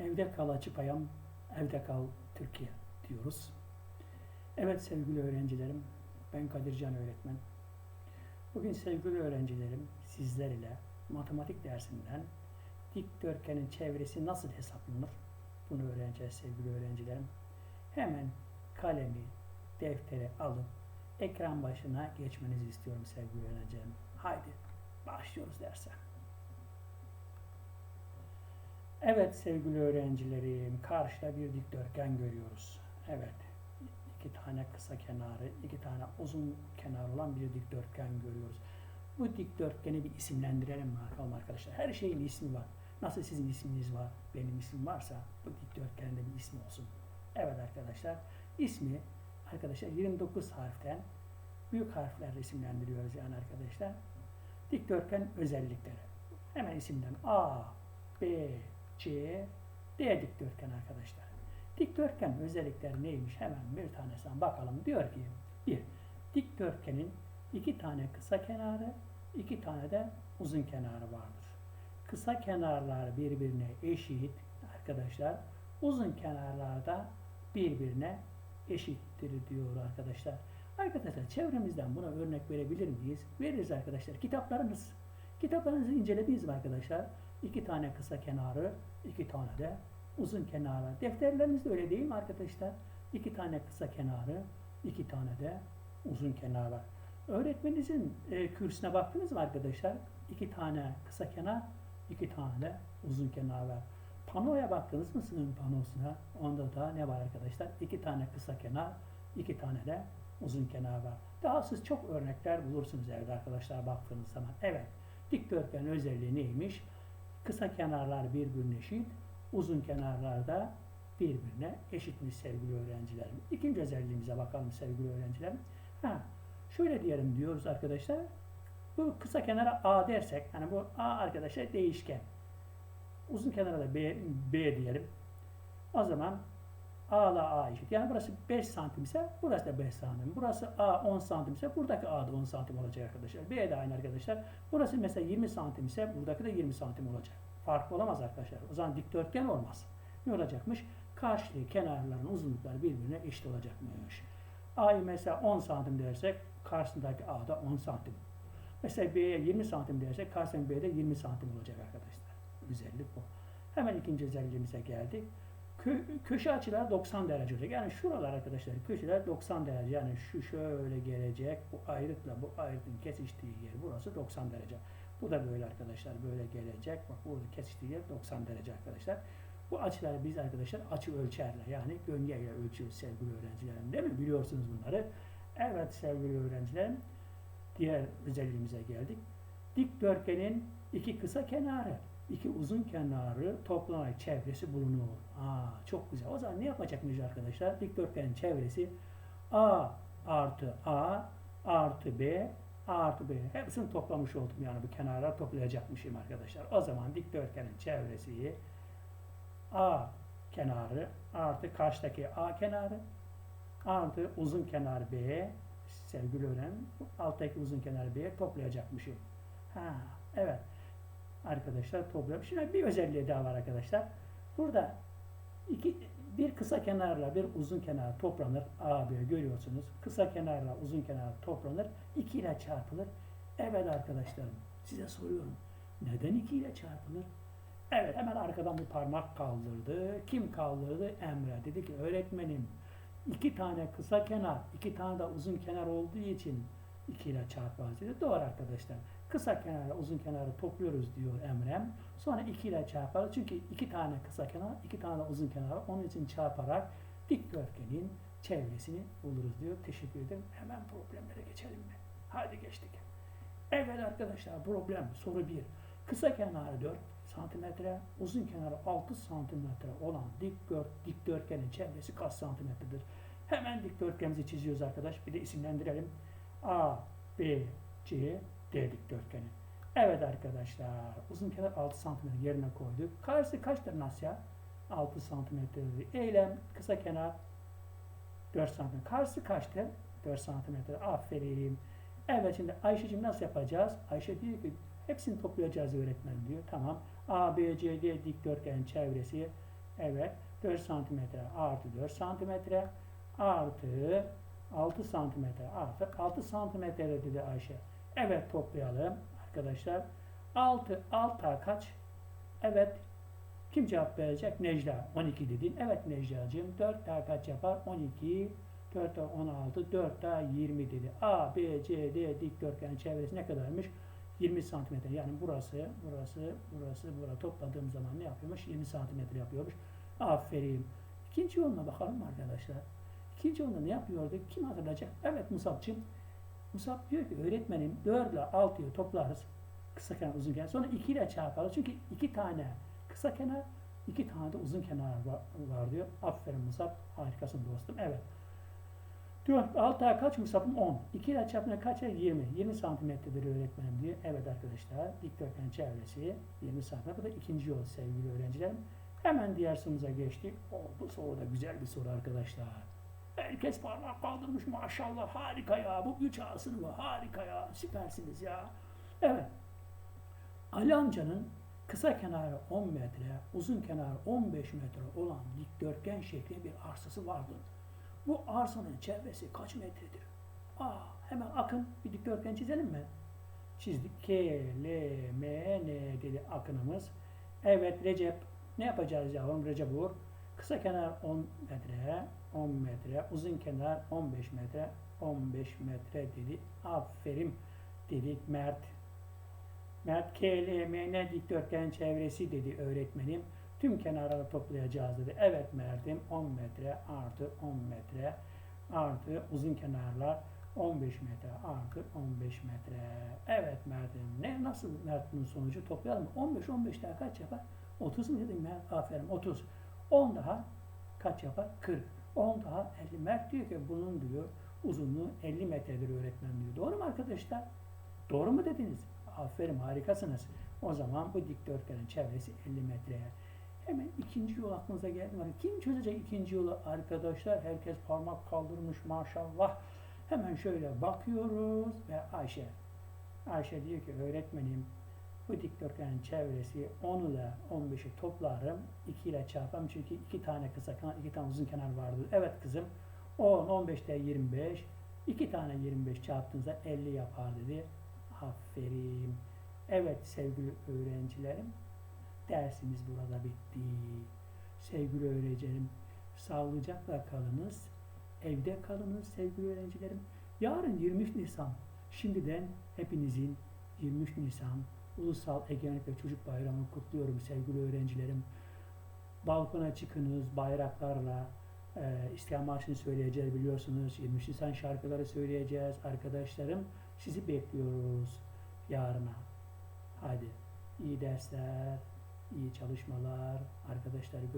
Evde kal açık ayam, evde kal Türkiye diyoruz. Evet sevgili öğrencilerim, ben Kadircan öğretmen. Bugün sevgili öğrencilerim sizler ile matematik dersinden dikdörtgenin çevresi nasıl hesaplanır? Bunu öğreneceğiz sevgili öğrencilerim. Hemen kalemi, defteri alıp ekran başına geçmenizi istiyorum sevgili öğrencilerim. Haydi başlıyoruz derse. Evet sevgili öğrencilerim, karşıda bir dikdörtgen görüyoruz. Evet, iki tane kısa kenarı, iki tane uzun kenar olan bir dikdörtgen görüyoruz. Bu dikdörtgeni bir isimlendirelim bakalım arkadaşlar. Her şeyin ismi var. Nasıl sizin isminiz var, benim ismim varsa bu dikdörtgenin de bir ismi olsun. Evet arkadaşlar, ismi arkadaşlar 29 harften büyük harflerle isimlendiriyoruz yani arkadaşlar. Dikdörtgen özellikleri. Hemen isimden A, B, C, D dikdörtgen arkadaşlar. Dikdörtgen özellikleri neymiş? Hemen bir tanesine bakalım. Diyor ki bir, dikdörtgenin iki tane kısa kenarı, iki tane de uzun kenarı vardır. Kısa kenarlar birbirine eşit arkadaşlar. Uzun kenarlar da birbirine eşittir diyor arkadaşlar. Arkadaşlar çevremizden buna örnek verebilir miyiz? Veririz arkadaşlar. Kitaplarınız. Kitaplarınızı incelediğiniz mi arkadaşlar? İki tane kısa kenarı, iki tane de uzun kenarı. Defterleriniz de öyle değil mi arkadaşlar? İki tane kısa kenarı, iki tane de uzun kenarı. Öğretmeninizin e, kürsüne baktınız mı arkadaşlar? İki tane kısa kenar, iki tane de uzun kenar var. Panoya baktınız mı sınıf panosuna? Onda da ne var arkadaşlar? İki tane kısa kenar, iki tane de uzun kenar var. Daha siz çok örnekler bulursunuz evde arkadaşlar baktığınız zaman. Evet, dikdörtgen özelliği neymiş? Kısa kenarlar birbirine eşit, uzun kenarlar da birbirine eşitmiş sevgili öğrencilerim. İkinci özelliğimize bakalım sevgili öğrencilerim. Ha, şöyle diyelim diyoruz arkadaşlar. Bu kısa kenara A dersek, hani bu A arkadaşlar değişken. Uzun kenara da B, B diyelim. O zaman A ile A eşit. Yani burası 5 santim ise burası da 5 santim. Burası A 10 santim ise buradaki A da 10 santim olacak arkadaşlar. B de aynı arkadaşlar. Burası mesela 20 santim ise buradaki de 20 santim olacak. Farklı olamaz arkadaşlar. O zaman dikdörtgen olmaz. Ne olacakmış? Karşılığı kenarların uzunlukları birbirine eşit olacakmış. A'yı mesela 10 santim dersek karşısındaki A da 10 santim. Mesela B'ye 20 santim dersek karşısındaki B'de 20 santim olacak arkadaşlar. Özellik bu. Hemen ikinci özelliğimize geldik. Kö köşe açılar 90 derece olacak. Yani şuralar arkadaşlar köşeler 90 derece. Yani şu şöyle gelecek. Bu ayrıtla bu ayrıtın kesiştiği yer burası 90 derece. Bu da böyle arkadaşlar böyle gelecek. Bak burada kesiştiği yer 90 derece arkadaşlar. Bu açıları biz arkadaşlar açı ölçerle yani göngeyle ölçüyoruz sevgili öğrencilerim değil mi? Biliyorsunuz bunları. Evet sevgili öğrencilerim. Diğer özelliğimize geldik. Dikdörtgenin iki kısa kenarı, iki uzun kenarı toplanarak çevresi bulunur. Aa, çok güzel. O zaman ne yapacakmış arkadaşlar? Dikdörtgenin çevresi A artı A artı B artı B. Hepsini toplamış oldum yani bu kenarlar toplayacakmışım arkadaşlar. O zaman dikdörtgenin çevresi A kenarı artı karşıdaki A kenarı artı uzun kenar B sevgili öğrenim alttaki uzun kenar B'ye toplayacakmışım. Ha, evet. Arkadaşlar topluyorum. Şimdi bir özelliği daha var arkadaşlar. Burada iki, bir kısa kenarla bir uzun kenar toplanır. A, B görüyorsunuz. Kısa kenarla uzun kenar toplanır. 2 ile çarpılır. Evet arkadaşlarım size soruyorum. Neden 2 ile çarpılır? Evet hemen arkadan bir parmak kaldırdı. Kim kaldırdı? Emre. Dedi ki öğretmenim iki tane kısa kenar, iki tane de uzun kenar olduğu için 2 ile çarparız dedi. Doğru arkadaşlar. Kısa kenarla uzun kenarı topluyoruz diyor Emrem. Sonra 2 ile çarparız. Çünkü iki tane kısa kenar, iki tane de uzun kenar. Onun için çarparak dikdörtgenin çevresini buluruz diyor. Teşekkür ederim. Hemen problemlere geçelim mi? Hadi geçtik. Evet arkadaşlar problem soru 1. Kısa kenarı 4 santimetre, uzun kenarı 6 santimetre olan dikdört, dikdörtgenin çevresi kaç santimetredir? Hemen dikdörtgenimizi çiziyoruz arkadaş. Bir de isimlendirelim. A, B, C, D dikdörtgeni. Evet arkadaşlar. Uzun kenar 6 santimetre yerine koyduk. Karşısı kaçtır Nasya? 6 santimetredir. Eylem kısa kenar 4 santimetre. Karşısı kaçtır? 4 santimetre. Aferin. Evet şimdi Ayşe'cim nasıl yapacağız? Ayşe diyor ki hepsini toplayacağız öğretmen diyor. Tamam. A, B, C, D dikdörtgenin çevresi Evet. 4 santimetre artı 4 santimetre artı 6 santimetre artı 6 santimetre dedi Ayşe. Evet toplayalım arkadaşlar. 6 6 kaç? Evet. Kim cevap verecek? Necla. 12 dedin. Evet Necla'cığım. 4 daha kaç yapar? 12. 4 daha 16. 4 daha 20 dedi. A, B, C, D dikdörtgen çevresi ne kadarmış? 20 santimetre. Yani burası, burası, burası, burası topladığım zaman ne yapıyormuş? 20 santimetre yapıyormuş. Aferin. İkinci yoluna bakalım arkadaşlar. İkinci yolunda ne yapıyordu? Kim hatırlayacak? Evet Musab'cığım. Musab diyor ki öğretmenim 4 ile 6'yı toplarız. Kısa kenar uzun kenar. Sonra 2 ile çarparız. Çünkü 2 tane kısa kenar, 2 tane de uzun kenar var, var diyor. Aferin Musab. Harikasın dostum. Evet. 4, 6 kaç Musab'ım? 10. 2 ile çarpınca kaç? 20. 20 santimetredir öğretmenim diyor. Evet arkadaşlar. Dikdörtgen çevresi 20 santimetre. Bu da ikinci yol sevgili öğrencilerim. Hemen diğer sorumuza geçtik. O, bu soru da güzel bir soru arkadaşlar. Herkes parmak kaldırmış maşallah harika ya. Bu 3 A sınıfı harika ya. Süpersiniz ya. Evet. Ali amcanın kısa kenarı 10 metre, uzun kenarı 15 metre olan dikdörtgen şeklinde bir arsası vardı. Bu arsanın çevresi kaç metredir? Aa, hemen akın bir dikdörtgen çizelim mi? Çizdik. K, L, M, N dedi akınımız. Evet Recep. Ne yapacağız yavrum Recep Uğur? Kısa kenar 10 metre, 10 metre, uzun kenar 15 metre, 15 metre dedi. Aferin dedik Mert. Mert KLMN dikdörtgen çevresi dedi öğretmenim. Tüm kenarları toplayacağız dedi. Evet Mert'im 10 metre artı 10 metre artı uzun kenarlar 15 metre artı 15 metre. Evet Mert'im. Ne nasıl Mert'in sonucu toplayalım. 15 15 daha kaç yapar? 30 mu dedim Mert? Aferin 30. 10 daha kaç yapar? 40. 10 daha 50. Mert diyor ki bunun diyor uzunluğu 50 metredir öğretmen diyor. Doğru mu arkadaşlar? Doğru mu dediniz? Aferin harikasınız. O zaman bu dikdörtgenin çevresi 50 metreye. Hemen ikinci yol aklınıza geldi mi? Kim çözecek ikinci yolu arkadaşlar? Herkes parmak kaldırmış maşallah. Hemen şöyle bakıyoruz ve Ayşe. Ayşe diyor ki öğretmenim bu dikdörtgenin çevresi 10 ile 15'i toplarım. 2 ile çarpam çünkü 2 tane kısa kenar, 2 tane uzun kenar vardır. Evet kızım 10, 15'te 25. 2 tane 25 çarptığınızda 50 yapar dedi. Aferin. Evet sevgili öğrencilerim dersimiz burada bitti. Sevgili öğrencilerim sağlıcakla kalınız. Evde kalınız sevgili öğrencilerim. Yarın 23 Nisan. Şimdiden hepinizin 23 Nisan Ulusal Egemenlik ve Çocuk Bayramı'nı kutluyorum sevgili öğrencilerim. Balkona çıkınız bayraklarla. E, İstiklal Marşı'nı söyleyeceğiz biliyorsunuz. 23 Nisan şarkıları söyleyeceğiz arkadaşlarım. Sizi bekliyoruz yarına. Hadi iyi dersler, iyi çalışmalar. Arkadaşlar